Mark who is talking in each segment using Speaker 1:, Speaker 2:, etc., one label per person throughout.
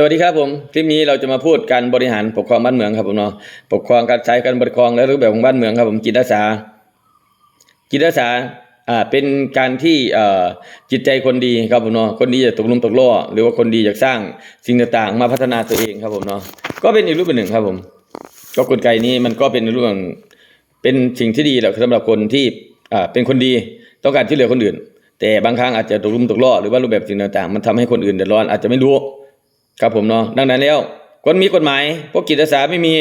Speaker 1: สวัสดีครับผมคลิปนี้เราจะมาพูดการบริหารปกครองบ้านเมืองครับผมเนาะปกครองการใช้การปกครองและรูปแบบของบ้านเมืองครับผมจิตอาสา จิตอาสาอ่าเป็นการที่เอ่อจิตใจคนดีครับผมเนาะคนดีจะตกหลุมตกล่อหรือว่าคนดีอยากสร้างสิ่งต่างๆ มาพัฒนาตัวเองครับผมเนาะก็เป็นอีกรูปแบบหนึ่งครับผม ก็กลไกนี้มันก็เป็นเรื่องเป็นสิ่งที่ดีแหละสำหรับคนที่อ่าเป็นคนดีต้องการช่วยเหลือคนอื่น แต่บางครั้งอาจจะตกหลุมตกล่อหรือว่ารูปแบบสิ่งต่างๆ มันทำให้คนอื่นเดือดร้อนอาจจะไม่รู้ ครับผมเนาะดังนั้นแล้วคนมีกฎหมายพวกกิจอาสาไม่มี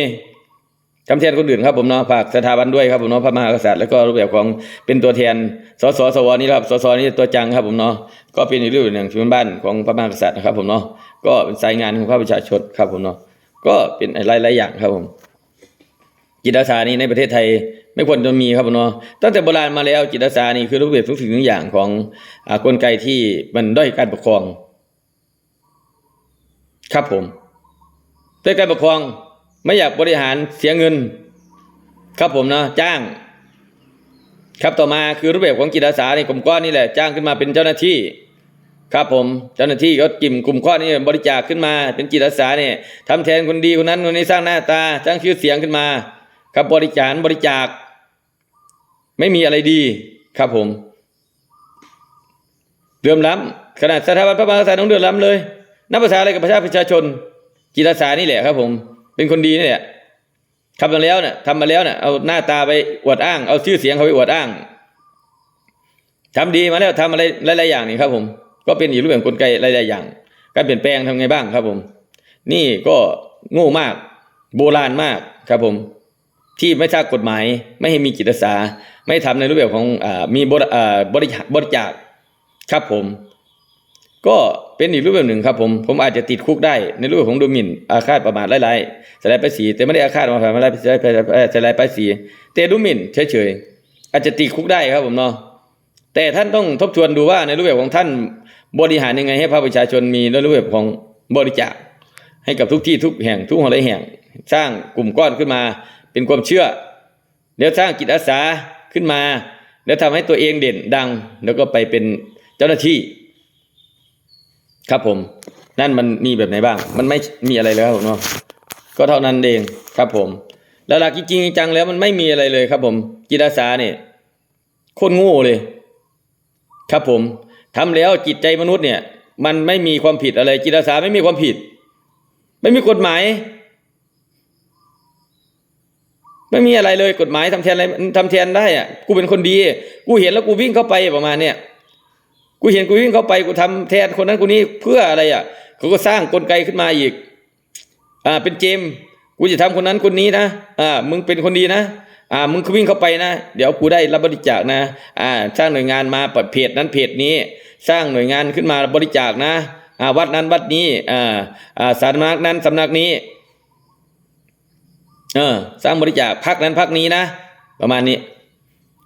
Speaker 1: คำแทนคนอื่นครับผมเนาะฝากสถาบันด้วยครับผมเนาะพระมหากษัตริย์แล้วก็รูปแบบของเป็นตัวแทนสสสวนี่ครับสสนี่ตัวจังครับผมเนาะก็เป็นอีกเรื่องหนึ่งที่เป็นบ้านของพระมหากษัตริย์นะครับผมเนาะก็เป็นสายงานของพระประชาชนครับผมเนาะก็เป็นหลายๆอย่างครับผมจิตอาสานี่ในประเทศไทยไม่ควรจะมีครับผมเนาะตั้งแต่โบราณมาแล้วจิตอาสานี่คือรูปแบบทุกสิ่งทุกอย่างของอากลไกที่มันด้อยการปกครอง ครับผมด้วยการปกครองไม่อยากบริหารเสียเงิน ครับผมนะจ้าง ครับต่อมาคือรูปแบบของจิตอาสาในกลุ่มก้อนนี่แหละ จ้างขึ้นมาเป็นเจ้าหน้าที่ ครับผมเจ้าหน้าที่ก็กิ่มกลุ่มก้อนนี้บริจาคขึ้นมา เป็นจิตอาสาเนี่ยทำแทนคนดีคนนั้นคนนี้สร้างหน้าตาสร้างชื่อเสียงขึ้นมา ครับบริจาคบริจาค ไม่มีอะไรดีครับผมเดือมล้ำขนาดสถาบันพระมหากษัตริย์ต้องเดือมล้ำเลย นับภาษาอะไรกับประชาประชาชน จิตอาสานี่แหละครับ ผม เป็นคนดีนี่แหละทำมาแล้วเนี่ยทำมาแล้วเนี่ยเอาหน้าตาไปอวดอ้าง เอาชื่อเสียงเขาไปอวดอ้างทำดีมาแล้วทำอะไรหลายๆอย่างนี่ครับ ผม ก็เป็นอีกรูปแบบกลไกหลายๆอย่าง การเปลี่ยนแปลงทำไงบ้างครับ ผม นี่ก็โง่มาก โบราณมากครับ ผม ที่ไม่ทราบกฎหมาย ไม่ให้มีจิตอาสา ไม่ทำในรูปแบบของอมีบริบริจาคบริจาคครับผม ก็เป็นอีกรูปแบบหนึ่งครับผม ผมอาจจะติดคุกได้ในรูปของดูหมิ่นอาฆาตประมาทหลายๆสลายภาษีแต่ไม่ได้อาฆาตประมาทหลายๆสลายภาษีแต่ดูหมิ่นเฉยๆอาจจะติดคุกได้ครับผมเนาะแต่ท่านต้องทบทวนดูว่าในรูปแบบของท่านบริหารยังไงให้ภาคประชาชนมีในรูปแบบของบริจาคให้กับทุกที่ทุกแห่งทุกหนแห่ง สร้างกลุ่มก้อนขึ้นมาเป็นความเชื่อเดี๋ยวสร้างจิตอาสาขึ้นมา แล้วทำให้ตัวเองเด่นดัง แล้วก็ไปเป็นเจ้าหน้าที่ ครับผม นั่นมันมีแบบไหนบ้าง มันไม่มีอะไรเลยครับผมเนาะก็เท่านั้นเองครับผม แล้วหลักจริงจังแล้วมันไม่มีอะไรเลยครับผมจิตอาสาเนี่ยโคตรโง่เลย ครับผมทำแล้วจิตใจมนุษย์เนี่ย มันไม่มีความผิดอะไรจิตอาสาไม่มีความผิด ไม่มีกฎหมายไม่มีอะไรเลยกฎหมายทำแทนอะไรทำแทนได้อะกูเป็นคนดี กูเห็นแล้วกูวิ่งเข้าไปประมาณเนี้ย กูเห็นกูวิ่งเข้าไปกูทำแทนคนนั้นคนนี้เพื่ออะไรอะเขาก็สร้างกลไกขึ้นมาอีก อ่า เป็นเจมกูจะทำคนนั้นคนนี้นะ อ่า มึงเป็นคนดีนะ อ่า มึงวิ่งเข้าไปนะ เดี๋ยวกูได้รับบริจาคนะ อ่า สร้างหน่วยงานมาเปิดเพจนั้นเพจนี้ สร้างหน่วยงานขึ้นมาบริจาคนะ อ่า วัดนั้นวัดนี้ อ่า อ่าสำนักนั้นสำนักนี้ เออ สร้างบริจาคพักนั้นพักนี้นะ ประมาณนี้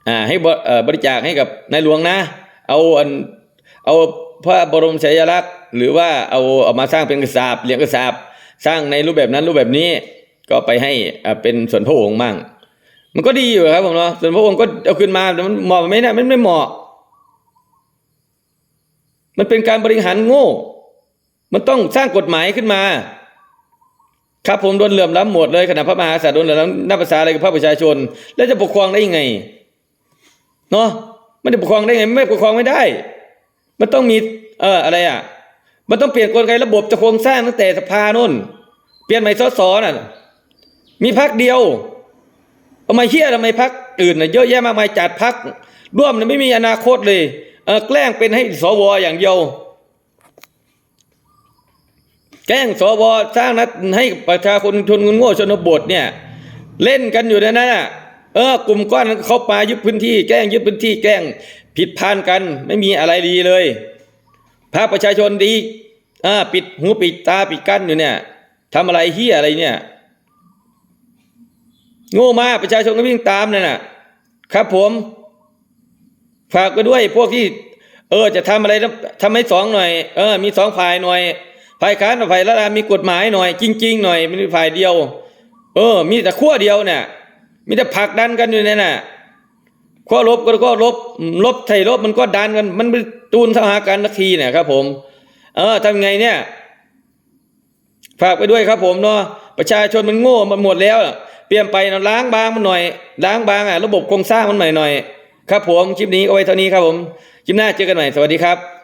Speaker 1: อ่า ให้บเอ่อบริจาคให้กับนายหลวงนะ เอาอัน เอาพระบรมฉายาลักษณ์หรือว่าเอาเอามาสร้างเป็นกระสาบเหรียญกระสาบสร้างในรูปแบบนั้นรูปแบบนี้ก็ไปให้อ่าเป็นส่วนพระองค์มั่ง มันก็ดีอยู่ครับผมเนาะส่วนพระองค์ก็เอาขึ้นมาแต่มันเหมาะไหมเนะมันไม่เหมาะ มันเป็นการบริหารโง่ มันต้องสร้างกฎหมายขึ้นมา ครับผมโดนเหลื่อมล้ำหมดเลยขณะพระมหากษัตริย์โดนเหลื่อมล้ำนับภาษาอะไรกับพระประชาชน แล้วจะปกครองได้ยังไงเนาะมันจะปกครองได้ไง ไม่ปกครองไม่ได้ มันต้องมี เอออะไรอะ มันต้องเปลี่ยนกลไกระบบจะโครงสร้างตั้งแต่สภาโน่น เปลี่ยนใหม่สสน่ะ มีพักเดียวทำไมเฮียทำไมพักอื่นน่ะเยอะแยะมากมายจัดพักร่วมเนี่ยไม่มีอนาคตเลย เออแกล้งเป็นให้สวอย่างเดียว แกล้งสวสร้างนัดให้ประชาชนชนเงินโง่ชนบทเนี่ย เล่นกันอยู่ในนั้นน่ะเออกลุ่มก้อนเขาปายึดพื้นที่แกล้งยึดพื้นที่แกล้ง ผิดพลานกันไม่มีอะไรดีเลยภาคประชาชนดีอ่าปิดหูปิดตาปิดกั้นอยู่เนี่ยทำอะไรเฮียอะไรเนี่ย โง่มากประชาชนก็วิ่งตามนั่นน่ะครับผมฝากไปด้วยพวกที่ เออ จะทำอะไรนะทำให้สองหน่อย เออ มีสองฝ่ายหน่อยฝ่ายค้านกับฝ่ายรัฐบาลมีกฎหมายหน่อย จริง ๆ หน่อยไม่ใช่ฝ่ายเดียว เออ มีแต่ขั้วเดียวเนี่ยมีแต่ผลักดันกันอยู่เนี่ยน่ะ ข้อลบก็ก็ลบลบไทยลบมันก็ดันกัน มันไปจูนสหาหากันาทีเนี่ยครับ ผม เออทำไงเนี่ยฝากไปด้วยครับ ผมเนาะประชาชนมันโง่มันหมดแล้วเปลี่ยนไปนะล้างบางมันหน่อย ล้างบางอะระบบโครงสร้างมันหน่อยหน่อยครับ ผมคลิปนี้เอาไว้เท่านี้ครับผมคลิปหน้าเจอกันใหม่สวัสดีครับ